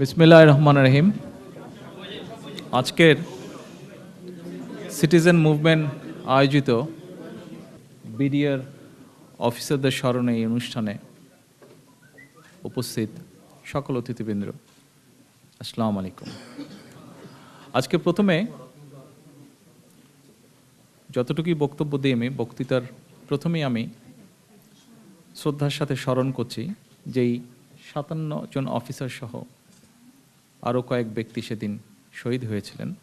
বিসমিল্লাহ রহমান রহিম। আজকের citizen movement আয়োজিত বিডিআর অফিসারদের স্মরণে এই অনুষ্ঠানে উপস্থিত সকল অতিথিবৃন্দ। আসসালামু আলাইকুম। আজকে প্রথমে যতটুকুই বক্তব্য দিয়ে আমি, বক্তৃতার প্রথমেই আমি শ্রদ্ধার সাথে স্মরণ করছি যেই সাতান্ন জন অফিসার সহ আরও কয়েক ব্যক্তি সেদিন শহীদ হয়েছিলেন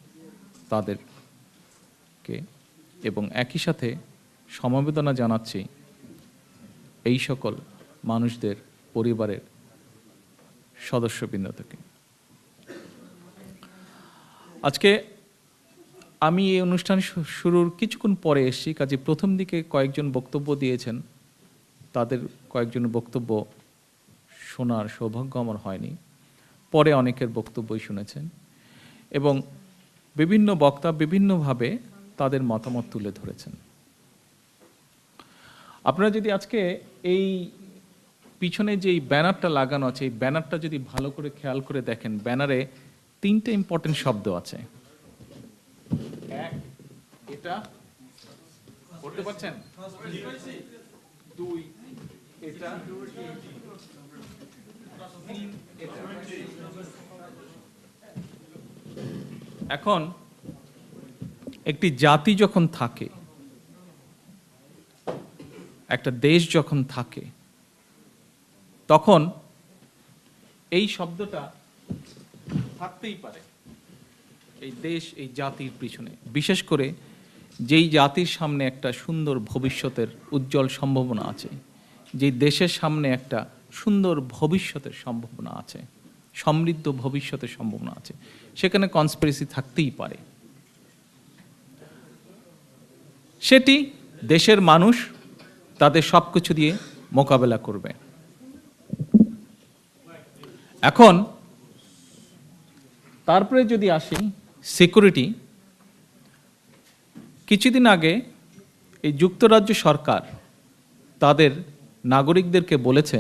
তাদেরকে। এবং একই সাথে সমবেদনা জানাচ্ছি এই সকল মানুষদের, পরিবারের সদস্যবৃন্দ থেকে আজকে আমি এই অনুষ্ঠান শুরুর কিছুক্ষণ পরে এসেছি, কাজে প্রথম দিকে কয়েকজন বক্তব্য দিয়েছেন। তাদের কয়েকজন বক্তব্য শোনার সৌভাগ্য আমার হয়নি। পরে অনেকের বক্তব্যই শুনেছেন এবং বিভিন্ন বক্তা বিভিন্নভাবে তাদের মতামত তুলে ধরেছেন। আপনারা যদি আজকে এই পিছনে যে এই ব্যানারটা লাগানো আছে, এই ব্যানারটা যদি ভালো করে খেয়াল করে দেখেন, ব্যানারে তিনটে ইম্পর্টেন্ট শব্দ আছে। এক, এটা পারছেন? দুই, এটা তিন এটা এখন একটি জাতি যখন থাকে, একটা দেশ যখন থাকে, তখন এই শব্দটা থাকতেই পারে, এই দেশ, এই জাতির পিছনে। বিশেষ করে যেই জাতির সামনে একটা সুন্দর ভবিষ্যতের উজ্জ্বল সম্ভাবনা আছে, যেই দেশের সামনে একটা সুন্দর ভবিষ্যতের সম্ভাবনা আছে সমৃদ্ধ ভবিষ্যতের সম্ভাবনা আছে। সেখানে কনস্পিরেসি থাকতেই পারে। সেটি দেশের মানুষ তাদের সব কিছু দিয়ে মোকাবেলা করবে। এখন তারপরে যদি আসি সিকিউরিটি কিছুদিন আগে এই যুক্তরাজ্য সরকার তাদের নাগরিকদেরকে বলেছে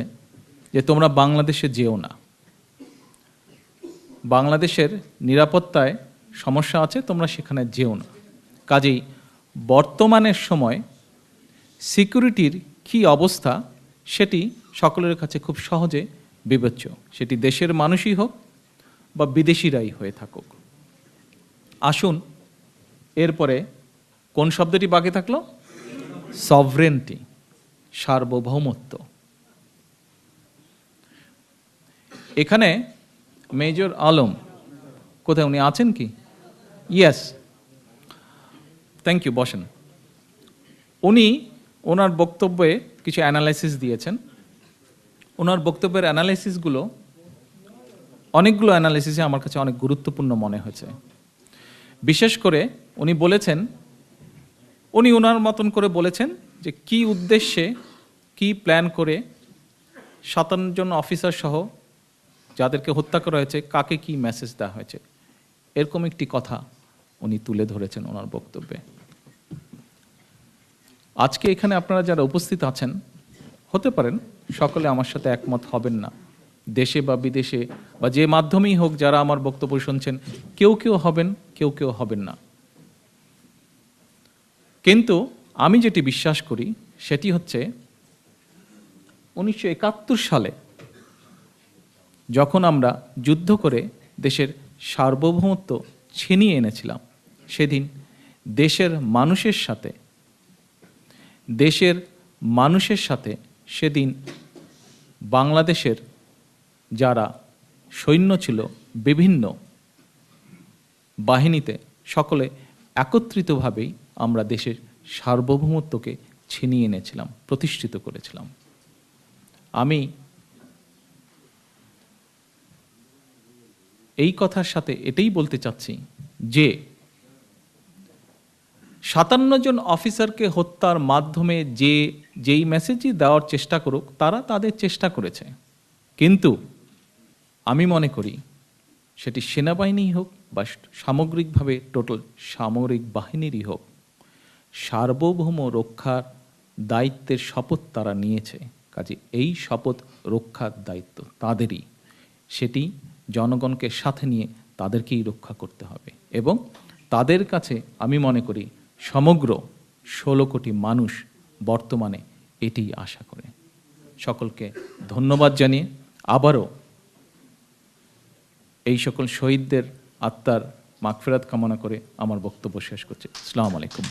যে তোমরা বাংলাদেশে যেও না। বাংলাদেশের নিরাপত্তায় সমস্যা আছে, তোমরা সেখানে যেও না। কাজেই বর্তমানের সময় সিকিউরিটির কী অবস্থা সেটি সকলের কাছে খুব সহজে বিবেচ্য। সেটি দেশের মানুষই হোক বা বিদেশিরাই হয়ে থাকুক। আসুন, এরপরে কোন শব্দটি বাকি থাকল? সভরেন্টি সার্বভৌমত্ব। এখানে মেজর আলম। কোথায় উনি আছেন কি? ইয়েস থ্যাংক ইউ বসেন। উনি ওনার বক্তব্যে কিছু অ্যানালাইসিস দিয়েছেন। ওনার বক্তব্যের অ্যানালাইসিসগুলো অনেকগুলো অ্যানালাইসিসে আমার কাছে অনেক গুরুত্বপূর্ণ মনে হয়েছে। বিশেষ করে উনি বলেছেন, উনি ওনার মতন করে বলেছেন যে কি উদ্দেশ্যে, কি প্ল্যান করে সাতান্ন জন অফিসার সহ যাদেরকে হত্যা করা হয়েছে, কাকে কি মেসেজ দেওয়া হয়েছে? এরকম একটি কথা উনি তুলে ধরেছেন ওনার বক্তব্যে। আজকে এখানে আপনারা যারা উপস্থিত আছেন, হতে পারেন সকলে আমার সাথে একমত হবেন না। দেশে বা বিদেশে বা যে মাধ্যমেই হোক যারা আমার বক্তব্য শুনছেন, কেউ কেউ হবেন, কেউ কেউ হবেন না। কিন্তু আমি যেটি বিশ্বাস করি, সেটি হচ্ছে উনিশশো একাত্তর সালে যখন আমরা যুদ্ধ করে দেশের সার্বভৌমত্ব ছিনিয়ে এনেছিলাম, সেদিন দেশের মানুষের সাথে, দেশের মানুষের সাথে সেদিন বাংলাদেশের যারা সৈন্য ছিল, বিভিন্ন বাহিনীতে সকলে একত্রিতভাবেই আমরা দেশের সার্বভৌমত্বকে ছিনিয়ে এনেছিলাম, প্রতিষ্ঠিত করেছিলাম। আমি এই কথার সাথে এটাই বলতে চাচ্ছি যে সাতান্ন জন অফিসারকে হত্যার মাধ্যমে যে, যেই মেসেজই দেওয়ার চেষ্টা করুক, তারা তাদের চেষ্টা করেছে। কিন্তু আমি মনে করি সেটি সেনাবাহিনী হোক বা সামগ্রিকভাবে টোটাল সামরিক বাহিনীরই হোক, সার্বভৌম রক্ষার দায়িত্বের শপথ তারা নিয়েছে। কাজে এই শপথ রক্ষার দায়িত্ব তাদেরই। সেটি জনগণকে সাথে নিয়ে তাদেরকেই রক্ষা করতে হবে। এবং তাদের কাছে আমি মনে করি সমগ্র ষোলো কোটি মানুষ বর্তমানে এটি আশা করে। সকলকে ধন্যবাদ জানিয়ে আবারও এই সকল শহীদদের আত্মার মাগফেরাত কামনা করে আমার বক্তব্য শেষ করছি। আসসালামু আলাইকুম।